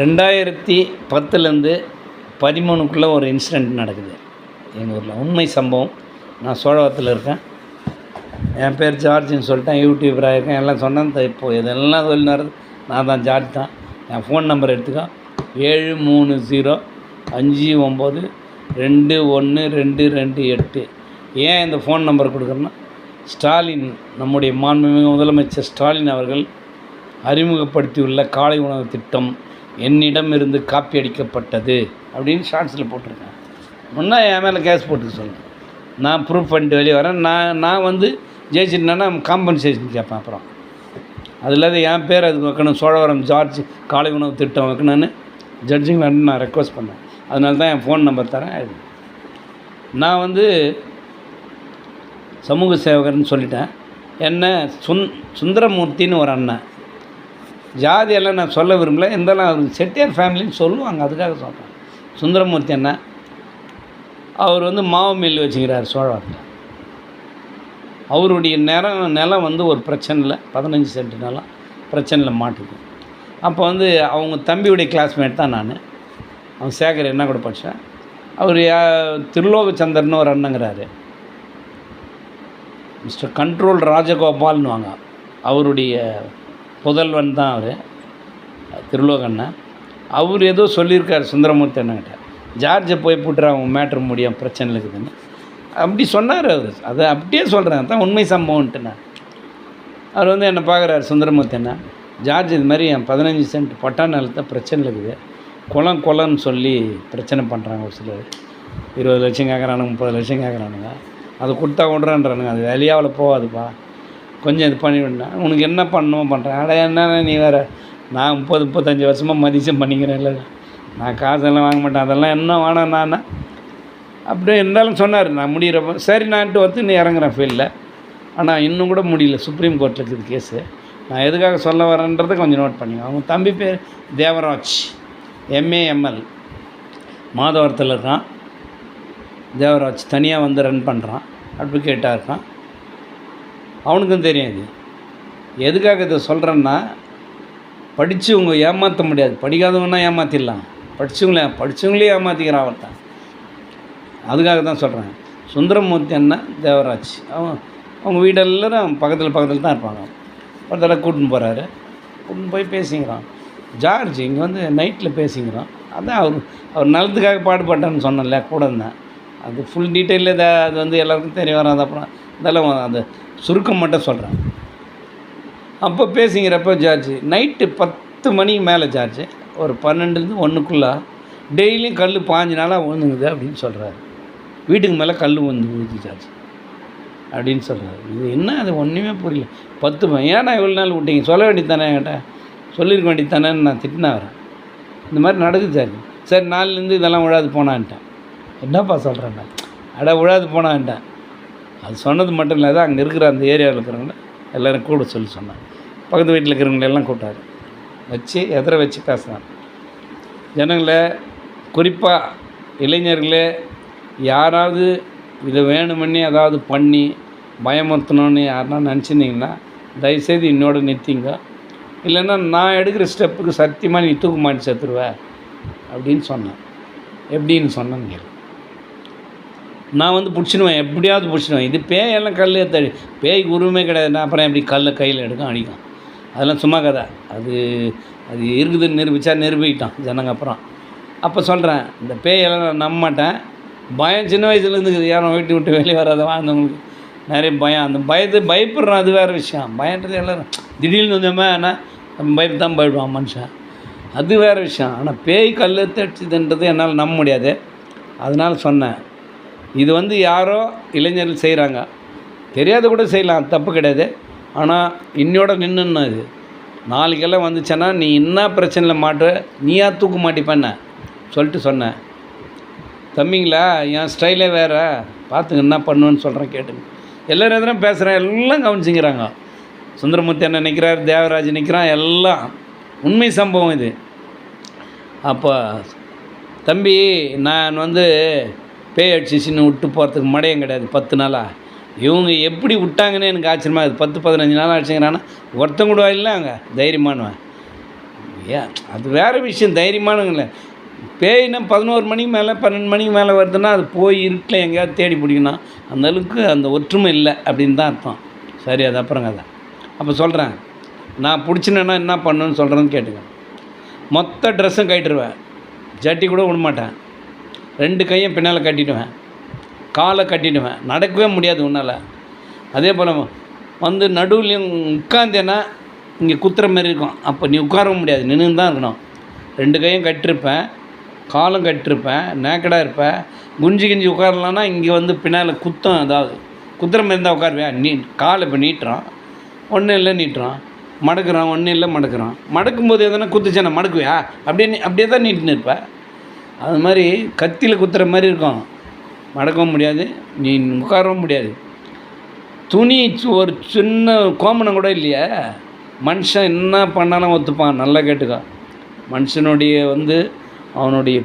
ரெண்டாயிரத்தி பத்துலேருந்து பதிமூணுக்குள்ளே ஒரு இன்சிடெண்ட் நடக்குது. எங்கள் ஊரில். உண்மை சம்பவம். நான் சோழவத்தில் இருக்கேன். என் பேர் ஜார்ஜின்னு சொல்லிட்டேன். யூடியூபராக இருக்கேன் எல்லாம் சொன்னேன். இப்போது இப்போ இதெல்லாம் சொல்லினார். நான் தான் ஜார்ஜ் தான். என் ஃபோன் நம்பர் எடுத்துக்கோ. ஏழு மூணு ஜீரோ அஞ்சு ஒம்பது ரெண்டு ஒன்று ரெண்டு ரெண்டு எட்டு. ஏன் இந்த ஃபோன் நம்பர் கொடுக்குறேன்னா ஸ்டாலின் நம்முடைய மாண்புமிகு முதலமைச்சர் ஸ்டாலின் அவர்கள் அறிமுகப்படுத்தியுள்ள காலை உணவு திட்டம். என்னிடமிருந்து காப்பி அடிக்கப்பட்டது அப்படின்னு ஷார்ட்ஸில் போட்டிருக்கேன் முன்னே என் மேலே கேஸ் போட்டுக்க சொல்லுங்கள் நான் ப்ரூஃப் பண்ணிட்டு வெளியே வரேன். நான் நான் வந்து ஜெயிச்சிட்டேன்னா காம்பன்சேஷன் கேட்பேன் அப்புறம். அது இல்லாத என் பேர் அதுக்கு வைக்கணும். சோழவரம் ஜார்ஜ் காலை உணவு திட்டம் வைக்கணும்னு ஜட்ஜிங் நான் ரெக்வஸ்ட் பண்ணேன். அதனால தான் என் ஃபோன் நம்பர் தரேன். நான் வந்து சமூக சேவகர்னு சொல்லிட்டேன். என்ன சுந் சுந்தரமூர்த்தின்னு ஒரு அண்ணன். ஜாதியெல்லாம் நான் சொல்ல விரும்பல. இருந்தாலும் அவர் செட்டியார் ஃபேமிலின்னு சொல்லுவாங்க. அதுக்காக சொல்கிறேன் சுந்தரமூர்த்தி என்ன அவர் வந்து மாவு மில் வச்சுக்கிறார் சோழவரத்தில் அவருடைய நிலம் நிலம் வந்து ஒரு பிரச்சனையில் பதினஞ்சு சென்ட் நிலம். பிரச்சனையில் மாட்டுது அப்போ வந்து அவங்க தம்பியுடைய கிளாஸ்மேட் தான் நான். அவன் சேகர் என்ன கூட படித்தேன் அவர் யா- ஒரு அண்ணங்கிறாரு. மிஸ்டர் கண்ட்ரோல் ராஜகோபால்னு வாங்க. அவருடைய புதல்வன் தான் அவர். திருலோகண்ணா. அவர் ஏதோ சொல்லியிருக்கார் சுந்தரமூர்த்தி அண்ணங்கிட்ட ஜார்ஜை போய் போட்டுற அவங்க மேட்ரு முடியும் பிரச்சனை இருக்குதுன்னு. அப்படி சொன்னார் அவர். அதை அப்படியே சொல்கிறேன் தான் உண்மை சம்பவம்ன்ட்டு நான். அவர் வந்து என்னை பார்க்குறாரு சுந்தரமூர்த்தி அண்ணா. ஜார்ஜ் இது மாதிரி என் பதினஞ்சு சென்ட் பட்டா நிலத்தை பிரச்சனை இருக்குது. குளம் குளம்னு சொல்லி பிரச்சனை பண்ணுறாங்க ஒரு சிலர். இருபது லட்சம் கேட்குறானுங்க முப்பது லட்சம் கேட்குறானுங்க. அதை கொடுத்தா விட்றான்றானுங்க. அது வெளியாவில் போகாதுப்பா. கொஞ்சம் இது பண்ணி விடணும் உனக்கு என்ன பண்ணணுமோ பண்ணுறேன் அட என்ன நீ வேறு? நான் முப்பது முப்பத்தஞ்சு வருஷமாக மதிச்சம் பண்ணிக்கிறேன் இல்லை நான் காசெல்லாம் வாங்க மாட்டேன். அதெல்லாம் என்ன வேணாம் நான்? அப்படியே இருந்தாலும் சொன்னார். நான் முடிகிறப்ப சரி நான்ட்டு வந்து நீ இறங்குறேன் ஃபீல்டில் ஆனால் இன்னும் கூட முடியல. சுப்ரீம் கோர்ட்டில் இருக்குது கேஸு நான் எதுக்காக சொல்ல வரேன்றதை கொஞ்சம் நோட் பண்ணிங்க அவங்க தம்பி பேர் தேவராஜ். எம்ஏஎம்எல் மாதவரத்தில் இருக்கான். தேவராஜ் தனியாக வந்து ரன் பண்ணுறான் அட்வொகேட்டாக இருக்கான். அவனுக்கும் தெரியாது எதுக்காக இதை சொல்கிறேன்னா படித்தவங்க ஏமாற்ற முடியாது. படிக்காதவங்கன்னா ஏமாற்றிடலாம் படித்தவங்களே படித்தவங்களே ஏமாற்றிக்கிறான் அவர்தான் அதுக்காக தான் சொல்கிறேன் சுந்தரமூர்த்தி அண்ணன் தேவராஜ். அவன் அவங்க வீடெல்லாம் பக்கத்தில் பக்கத்தில் தான் இருப்பாங்க. ஒரு தடவை கூட்டின்னு போகிறாரு கூட்டின்னு போய் பேசிக்கிறான். ஜார்ஜ் இங்கே வந்து நைட்டில் பேசிக்கிறோம் அதான் அவர் அவர் நலத்துக்காக பாடுபட்டேன்னு சொன்னேன்ல கூட இருந்தேன். அது ஃபுல் டீட்டெயிலில் இதை அது வந்து எல்லாருக்கும் தெரிய வராது அப்புறம். இதெல்லாம் அந்த சுருக்கம் மட்டும் சொல்கிறேன் அப்போ பேசிக்கிறப்ப ஜார்ஜ் நைட்டு பத்து மணிக்கு மேலே ஜார்ஜ் ஒரு பன்னெண்டுலேருந்து ஒன்றுக்குள்ளே டெய்லியும் கல் பாஞ்சு நாளாக விழுந்துங்குது அப்படின்னு சொல்கிறாரு வீட்டுக்கு மேலே கல் வந்து விழுது ஜார்ஜ். அப்படின்னு சொல்கிறாரு இது என்ன? அது ஒன்றுமே புரியல. பத்து மணி. ஏன்னா இவ்வளோ நாள் விட்டீங்க. சொல்ல வேண்டியது தானே சொல்லியிருக்க வேண்டியது தானேன்னு நான் திட்டினா வரேன் இந்த மாதிரி நடக்குது சார் சரி நாலுலேருந்து இதெல்லாம் விழாது போனான்ட்டேன். என்னப்பா சொல்கிறேன்டா அட விழாது போனான்ட்டேன். அது சொன்னது மட்டும் இல்லாத அங்கே இருக்கிற அந்த ஏரியாவில் இருக்கிறவங்கள எல்லோரும் கூட சொல்லி சொன்னாங்க. பக்கத்து வீட்டில் இருக்கிறவங்கள எல்லாம் கூப்பிட்டாரு. வச்சு எதிர வச்சு பேசுனார் ஜனங்களை குறிப்பாக இளைஞர்களே யாராவது இதை வேணுமென்னே அதாவது பண்ணி பயமுறுத்தணும்னு யாருன்னா நினச்சிருந்தீங்கன்னா தயவுசெய்து என்னோட நிறுத்திங்க. இல்லைன்னா நான் எடுக்கிற ஸ்டெப்புக்கு சத்தியமாக நீ தூக்கு மாட்டி செத்துருவ அப்படின்னு சொன்னேன். எப்படின்னு சொன்னேன்னு நான் வந்து பிடிச்சிடுவேன் எப்படியாவது பிடிச்சிடுவேன். இது பேயெல்லாம் கல் ஏற்ற பேய்க்கு உருவமே கிடையாது. நான் அப்புறம் எப்படி கல்லை கையில் எடுக்கும் அடிக்கும். அதெல்லாம் சும்மா கதை. அது அது இருக்குதுன்னு நிரூபித்தா நிரூபிக்கிட்டான் ஜனங்க அப்புறம். அப்போ சொல்கிறேன் இந்த பேயெல்லாம் நான் நம்ப மாட்டேன். பயம் சின்ன வயசுலேருந்து யாரும் வீட்டு விட்டு வெளியே வராத வாழ்ந்தவங்களுக்கு நிறைய பயம். அந்த பயத்தை பயப்படுறோம் அது வேறு விஷயம். பயன்றது எல்லோரும் திடீர்னு வந்தோமே ஆனால் பயப்பு தான் போயிடுவான் மனுஷன். அது வேறு விஷயம். ஆனால் பேய் கல் தடிச்சதுன்றது என்னால் நம்ப முடியாது. அதனால் சொன்னேன் இது வந்து யாரோ இளைஞர்கள் செய்கிறாங்க. தெரியாத கூட செய்யலாம் தப்பு கிடையாது. ஆனால் இன்னையோட நின்றுன்னு இது. நாளைக்கெல்லாம் வந்துச்சுன்னா நீ என்ன பிரச்சனையில் மாட்டு நீயா தூக்க மாட்டிப்பண்ண சொல்லிட்டு சொன்னேன் தம்பிங்களா என் ஸ்டைலே வேறு. பார்த்துங்க என்ன பண்ணுவேன்னு சொல்கிறேன் கேட்டுங்க. எல்லோரும் எதுனா பேசுகிறேன் எல்லாம் கவனிச்சிங்கிறாங்க சுந்தரமூர்த்தி அண்ணன் நிற்கிறார் தேவராஜ் நிற்கிறான் எல்லாம். உண்மை சம்பவம் இது. அப்போ தம்பி நான் வந்து பேய் அடிச்சிச்சின்னு விட்டு போகிறதுக்கு மடையும் கிடையாது. பத்து நாளாக இவங்க எப்படி விட்டாங்கன்னு எனக்கு ஆச்சரியமாக இருக்குது. பத்து பதினஞ்சு நாள் ஆச்சுங்கிறான்னா ஒருத்தன் கூட இல்லை அங்கே தைரியமானவன். ஏன் அது வேறு விஷயம். தைரியமானவங்கள பேயினா பதினோரு மணிக்கு மேலே பன்னெண்டு மணிக்கு மேலே வருதுன்னா அது போய் இருட்டில் எங்கேயாவது தேடி பிடிக்கணும். அந்த அளவுக்கு அந்த ஒற்றுமை இல்லை அப்படின்னு தான் அர்த்தம். சரி அது அப்புறம் கதை. அப்போ சொல்கிறேன் நான் பிடிச்சினேன்னா என்ன பண்ணணும்னு சொல்கிறேன்னு கேட்டுக்கேன் மொத்த ட்ரெஸ்ஸும் கட்டிடுவேன் ஜட்டி கூட விட மாட்டேன் ரெண்டு கையும் பின்னால் கட்டிடுவேன். காலை கட்டிடுவேன். நடக்கவே முடியாது உன்னால். அதே போல் வந்து நடுவுலையும் உட்காந்தேன்னா இங்கே குத்துற மாதிரி இருக்கும். அப்போ நீ உட்காரவும் முடியாது. நின்று தான் இருக்கணும். ரெண்டு கையும் கட்டிருப்பேன். காலும் கட்டிருப்பேன். நேக்கடாக இருப்பேன். குஞ்சு கிஞ்சி உட்காரலான்னா இங்கே வந்து பின்னால் குத்தம் அதாவது குத்துற மாதிரி இருந்தால் உட்காருவேன் நீ காலை இப்போ நீட்டுறான். ஒன்றும் இல்லை நீட்டுறான். மடக்குறான். ஒன்றும் இல்லை மடக்குறான். மடக்கும்போது எதனா குத்துச்சேன்னா மடக்குவியா? அப்படியே நீ- அப்படியே தான் நீட்டுன்னு இருப்பேன் அது மாதிரி கத்தியில் குத்துற மாதிரி இருக்கும். மடக்கவும் முடியாது. நீ உட்காரவும் முடியாது. துணி சு- ஒரு சின்ன கோமணம் கூட இல்லையே. மனுஷன் என்ன பண்ணாலும் ஒத்துப்பான். நல்லா கேட்டுக்கா. மனுஷனுடைய வந்து அவனுடைய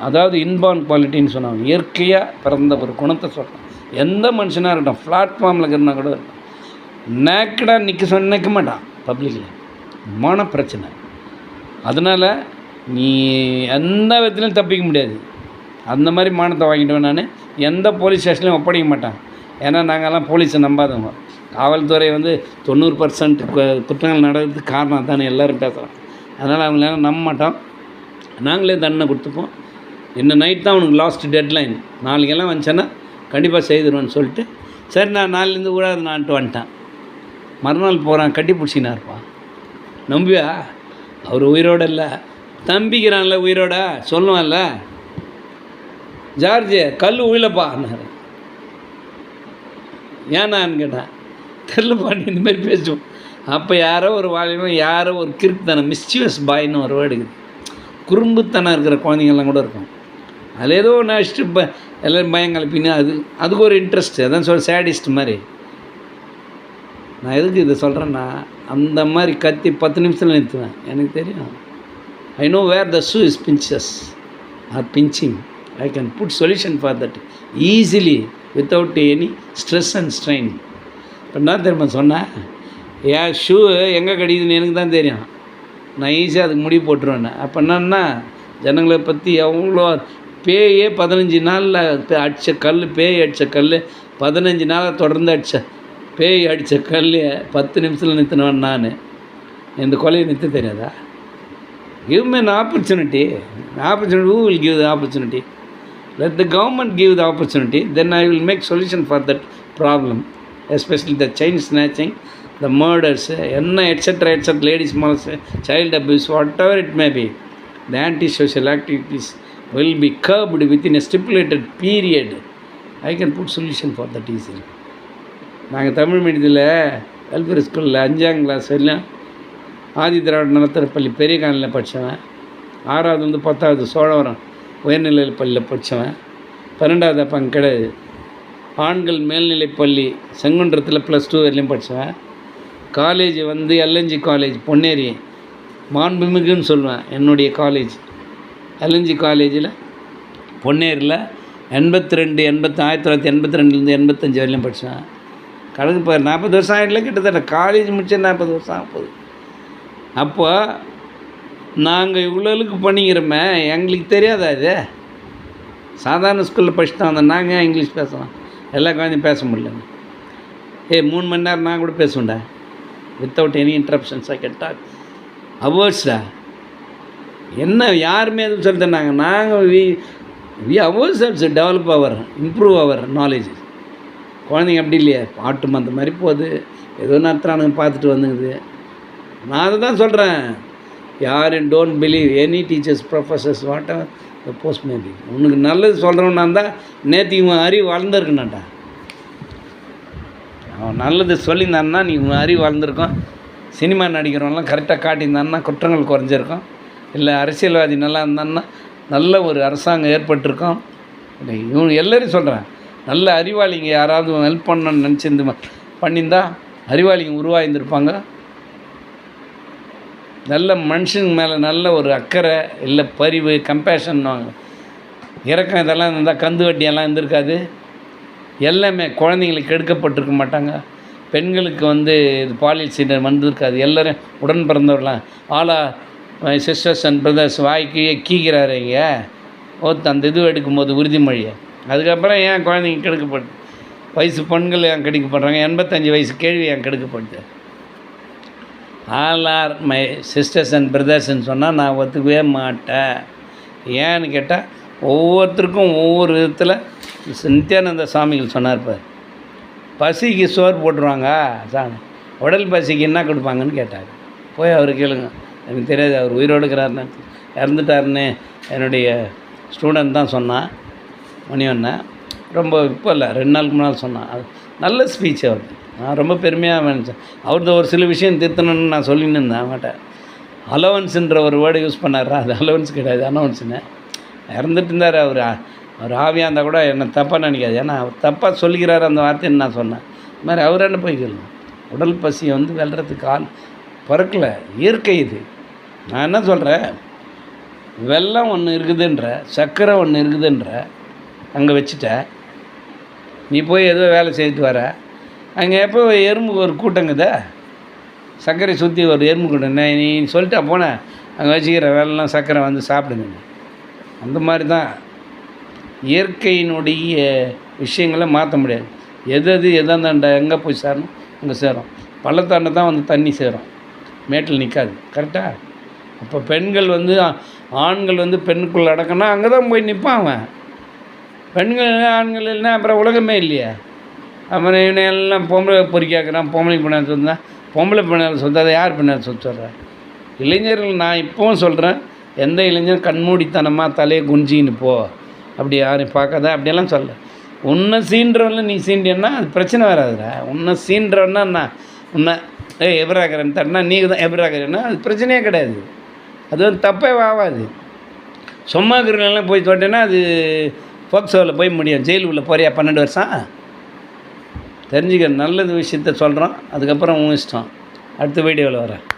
அதாவது இன்பான் குவாலிட்டின்னு சொன்னாங்க இயற்கையாக பிறந்த ஒரு குணத்தை சொல்கிறான் எந்த மனுஷனாக இருக்கட்டும் பிளாட்ஃபார்மில் இருக்கிறனா கூட இருக்கட்டும். நேக்கடாக நிற்க சொன்ன நிற்க மாட்டான். பப்ளிக்கில் மான பிரச்சனை அதனால் நீ எந்த விதத்துலையும் தப்பிக்க முடியாது. அந்த மாதிரி மானத்தை வாங்கிடுவேன் நான். எந்த போலீஸ் ஸ்டேஷன்லையும் ஒப்படைக்க மாட்டேன். ஏன்னா நாங்கள்லாம் போலீஸை நம்பாதவங்க. காவல்துறை வந்து தொண்ணூறு பர்சன்ட் குற்றங்கள் நடக்கிறதுக்கு காரணம் தானே எல்லோரும் பேசுகிறோம் அதனால் அவங்களால நம்ப மாட்டோம். நாங்களே தண்டனை கொடுத்துப்போம். இன்னும் நைட் தான் அவனுக்கு லாஸ்ட் டெட்லைன் நாளைக்கெல்லாம் வந்துச்சேன்னா கண்டிப்பாக செய்திருவேன்னு சொல்லிட்டு சரி நான் நாலுலேருந்து ஊழாது நான்ட்டு வந்துட்டேன். மறுநாள் போகிறான் கட்டி பிடிச்சினா இருப்பான். நம்பியா அவர் உயிரோட இல்லை. தம்பிக்கிறான்ல உயிரோட சொல்லுவான்ல? ஜார்ஜ் கல் உயிலப்பான்னாரு ஏன்னான்னு கேட்டேன். தெரிலப்பா நீ இந்த மாதிரி பேசுவோம். அப்போ யாரோ ஒரு வாலிபன் யாரோ ஒரு கிறுக்குத்தனம் மிஸ்டிவஸ் பாய்னு ஒரு வேர்டு இருக்குது. குறும்புத்தனம் இருக்கிற குழந்தைங்கள்லாம் கூட இருக்கும். அதில் ஏதோ ஒன்று அடிச்சுட்டு ப எல்லோரும் பயம் கலப்பின்னு அது அதுக்கு ஒரு இன்ட்ரெஸ்ட் அதான் சொல் சேடிஸ்ட் மாதிரி. நான் எதுக்கு இதை சொல்கிறேன்னா அந்த மாதிரி கத்தி பத்து நிமிஷத்தில் நிறுத்துவேன். எனக்கு தெரியும். I know where the shoe is pinches or pinching I can put solution for that easily without any stress and strain இப்போ என்ன தெரியுமா சொன்னேன்? என் ஷூ எங்கே கிடைக்குதுன்னு எனக்கு தான் தெரியும். நான் ஈஸியாக அதுக்கு முடிவு போட்டுருவேன் அப்போ என்னன்னா ஜனங்களை பற்றி எவ்வளோ பேயே பதினஞ்சு நாளில் அடித்த கல் பேய் அடித்த கல் பதினஞ்சு நாளாக தொடர்ந்து அடித்த பேய் அடித்த கல் பத்து நிமிஷத்தில் நிறுத்தினவன் நான். இந்த கொலையை நிறுத்த தெரியாதா? Give me an opportunity opportunity who will give the opportunity let the government give the opportunity then i will make solution for that problem especially the chain snatching the murders என்ன etc etc ladies molest child abuse whatever it may be the anti-social activities will be curbed within a stipulated period i can put solution for that easily நாங்கள் தமிழ் மீடியத்தில் welfare ஸ்கூலில் அஞ்சாம் class வரையிலும் ஆதி திராவிட நலத்தர பெரிய காலையில் படித்தவன் ஆறாவது வந்து பத்தாவது சோழவரம் உயர்நிலை பள்ளியில் படித்தவன் பன்னெண்டாவது அப்போ அங்கே கிடையாது. ஆண்கள் மேல்நிலைப்பள்ளி செங்குன்றத்தில் ப்ளஸ் டூ வரையிலும் படித்தவன் காலேஜ் வந்து எல்என்ஜி காலேஜ் பொன்னேரி மாண்புமிகுன்னு சொல்லுவேன் என்னுடைய காலேஜ். எல்என்ஜி காலேஜில் பொன்னேரியில் எண்பத்தி ரெண்டு எண்பத்தி ஆயிரத்தி தொள்ளாயிரத்தி எண்பத்தி ரெண்டுலேருந்து எண்பத்தஞ்சு வரையிலும் படித்தேன் கணக்கு இப்போ நாற்பது வருஷம் ஆகிடல கிட்டத்தட்ட. காலேஜ் முடிச்ச நாற்பது வருஷம் ஆக போகுது. அப்போ நாங்கள் இவ்வளோளுக்கு பண்ணிக்கிறோமே எங்களுக்கு தெரியாதா இது? சாதாரண ஸ்கூலில் படிச்சுட்டு வந்தோம் நாங்கள் இங்கிலீஷ் பேசலாம் எல்லா குழந்தையும் பேச முடியலங்க. ஏய் மூணு மணி நேரம் நான் கூட பேசுவேன்டா. Without any interruptions I get talk என்ன யாருமே எதுவும் சொல்லி தந்தாங்க. நாங்கள் we we hours also develop our improve our knowledge குழந்தைங்க அப்படி இல்லையா. பாட்டு மந்த மாதிரி போகுது. ஏதோ நடத்துகிறானுங்க பார்த்துட்டு வந்துங்குது நான் அதை தான் சொல்கிறேன் யாரும் don't believe any teachers professors whatever post maybe உனக்கு நல்லது சொல்கிறவனா இருந்தால் நேற்று இவன் அறிவு வளர்ந்துருக்கணும்டா. அவன் நல்லது சொல்லியிருந்தான்னா நீ உன் அறிவு வளர்ந்துருக்கும். சினிமா நடிக்கிறவன்லாம் கரெக்டாக காட்டியிருந்தான்னா குற்றங்கள் குறைஞ்சிருக்கும். இல்லை அரசியல்வாதி நல்லா இருந்தான்னா நல்ல ஒரு அரசாங்கம் ஏற்பட்டிருக்கும். இல்லை, இவன் எல்லோரும் சொல்கிறேன் நல்ல அறிவாளிங்க யாராவது ஹெல்ப் பண்ணணும்னு நினச்சிருந்து பண்ணியிருந்தா அறிவாளிங்க உருவாகியிருந்திருப்பாங்க நல்ல மனுஷங்க மேலே நல்ல ஒரு அக்கறை இல்லை பரிவு கம்பேஷன்வாங்க இறக்கம் இதெல்லாம் இருந்தால் கந்து வட்டியெல்லாம் இருந்திருக்காது. எல்லாமே குழந்தைங்களுக்கு கெடுக்கப்பட்டிருக்க மாட்டாங்க. பெண்களுக்கு வந்து இது பாலியல் சீனர் வந்திருக்காது. எல்லோரும் உடன் பிறந்தவர்களாம் ஆலா சிஸ்டர்ஸ் அண்ட் பிரதர்ஸ் வாய்க்கு கீக்கிறாரு இங்கே. ஒருத்த அந்த இது எடுக்கும்போது உறுதிமொழியை. அதுக்கப்புறம் ஏன் குழந்தைங்க கெடுக்கப்படுது வயசு பெண்கள் ஏன் கெடுக்கப்படுறாங்க? எண்பத்தஞ்சு வயசு கேள்வி ஏன் கெடுக்கப்படுது? All are my sisters and பிரதர்ஸ்ன்னு சொன்னால் நான் ஒத்துக்கவே மாட்டேன். ஏன்னு கேட்டால் ஒவ்வொருத்தருக்கும் ஒவ்வொரு விதத்தில் நித்யானந்த சுவாமிகள் சொன்னார் பார். பசிக்கு சோறு போட்டுருவாங்க சாமி. உடல் பசிக்கு என்ன கொடுப்பாங்கன்னு கேட்டார். போய் அவர் கேளுங்க. எனக்கு தெரியாது அவர் உயிரோடு இருக்கிறாருன்னு இறந்துட்டாருன்னு என்னுடைய ஸ்டூடெண்ட் தான் சொன்னான். மணிவண்ணன் ரொம்ப இப்போ இல்லை ரெண்டு நாளுக்கு முன்னால் சொன்னான். அது நல்ல ஸ்பீச் அவர். நான் ரொம்ப பெருமையாக நினச்சேன். அவர்த ஒரு சில விஷயம் திருத்தணும்னு நான் சொல்லின்னு இருந்தேன் அவன்கிட்ட. அலவன்ஸுன்ற ஒரு வேர்டு யூஸ் பண்ணார். அது அலவன்ஸ் கிடையாது அனௌன்ஸுன்னு இறந்துட்டு இருந்தார் அவர். அவர் ஆவியாக இருந்தால் கூட என்னை தப்பாக நினைக்காது. ஏன்னா அவர் தப்பாக சொல்லிக்கிறார் அந்த வார்த்தைன்னு நான் சொன்னேன். இது மாதிரி அவர் என்ன போய் சொல்லணும் உடல் பசியை வந்து வெல்றதுக்கு ஆள் பிறக்கல. இயற்கை இது. நான் என்ன சொல்கிறேன் வெள்ளம் ஒன்று இருக்குதுன்ற சர்க்கரை ஒன்று இருக்குதுன்ற அங்கே வச்சுட்டேன். நீ போய் ஏதோ வேலை செய்துட்டு வர. அங்கே எப்போ எறும்பு ஒரு கூட்டங்குதா? சர்க்கரை சுற்றி ஒரு எறும்பு கூட்டம். நீ நீ சொல்லிட்டா போனேன் அங்கே வச்சுக்கிற வேலைலாம் சர்க்கரை வந்து சாப்பிடுங்க அந்த மாதிரி தான் இயற்கையினுடைய விஷயங்களை மாற்ற முடியாது. எது எது எதாந்தாண்ட எங்கே போய் சேரணும்? அங்கே சேரும். பள்ளத்தாண்ட தான் வந்து தண்ணி சேரும். மேட்டில் நிற்காது கரெக்டாக அப்போ பெண்கள் வந்து ஆண்கள் வந்து பெண்ணுக்குள்ளே அடக்கினா அங்கே தான் போய் நிற்பான் அவன் பெண்கள் ஆண்கள் இல்லைன்னா அப்புறம் உலகமே இல்லையா. அப்புறம் இவனை எல்லாம் பொம்பளை பொறிக்காக்குறான் பொம்பளை பின்னாடி சொன்னா பொம்பளை பின்னாடி சொத்து அதை யார் பின்னாடி சொத்து சொல்கிறேன் இளைஞர்கள் நான் இப்போவும் சொல்கிறேன் எந்த இளைஞரும் கண்மூடித்தனமாக தலையை குஞ்சின்னு போ. அப்படி யாரையும் பார்க்காத அப்படியெல்லாம் சொல்ல. உன்னை சீன்றவன்ல நீ சீண்டியன்னா அது பிரச்சனை வராதுடா. உன்னை சீன்றவன்னா நான் உன்னை ஏ எபிராக்கிறேன் தட்டினா நீ தான் எபிராக்கிறேன்னா அது பிரச்சனையே கிடையாது. அது வந்து தப்பே ஆகாது. சும்மா இருக்கிறவங்களாம் போய் தொட்டேன்னா அது போக்சோவில் போய் முடியும். ஜெயில் உள்ளே போறியா? பன்னெண்டு வருஷம்? தெரிஞ்சுக்க நல்லது விஷயத்த சொல்கிறோம் அதுக்கப்புறம் உன் இஷ்டம். அடுத்த வீடியோவில் வரேன்.